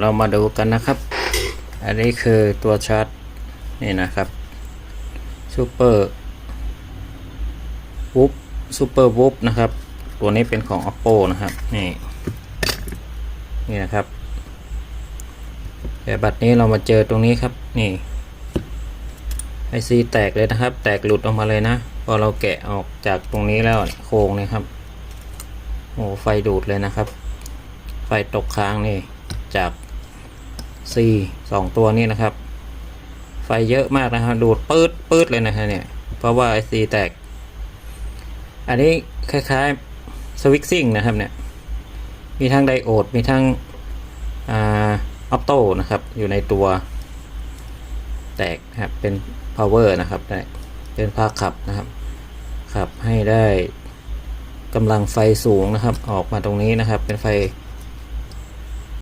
เรามาดูกันนะครับ อันนี้คือตัวชาร์จนี่นะครับซูเปอร์วูฟซูเปอร์วูฟนะครับ ตัวนี้เป็นของ oppo นะครับ นี่ นี่นะครับแต่บัดนี้เรามาเจอตรงนี้ครับ นี่ไอซีแตกเลยนะครับ แตกหลุดออกมาเลยนะ พอเราแกะออกจากตรงนี้แล้วโครงเนี่ยครับ โอ้ไฟดูดเลยนะครับ ไฟตกค้างนี่ จาก C สองตัวนี้นะครับ ไฟเยอะมากนะครับดูดปื๊ดปื๊ดเลยนะฮะเนี่ย เพราะว่าไอซีแตก อันนี้คล้ายๆสวิตซิ่งนะครับเนี่ย มีทั้งไดโอด มีทั้งอออโต้นะครับ อยู่ในตัวแตกนะครับ เป็น power นะครับ เป็นภาคขับนะครับ ขับให้ได้กำลังไฟสูงนะครับ ออกมาตรงนี้นะครับ เป็นไฟ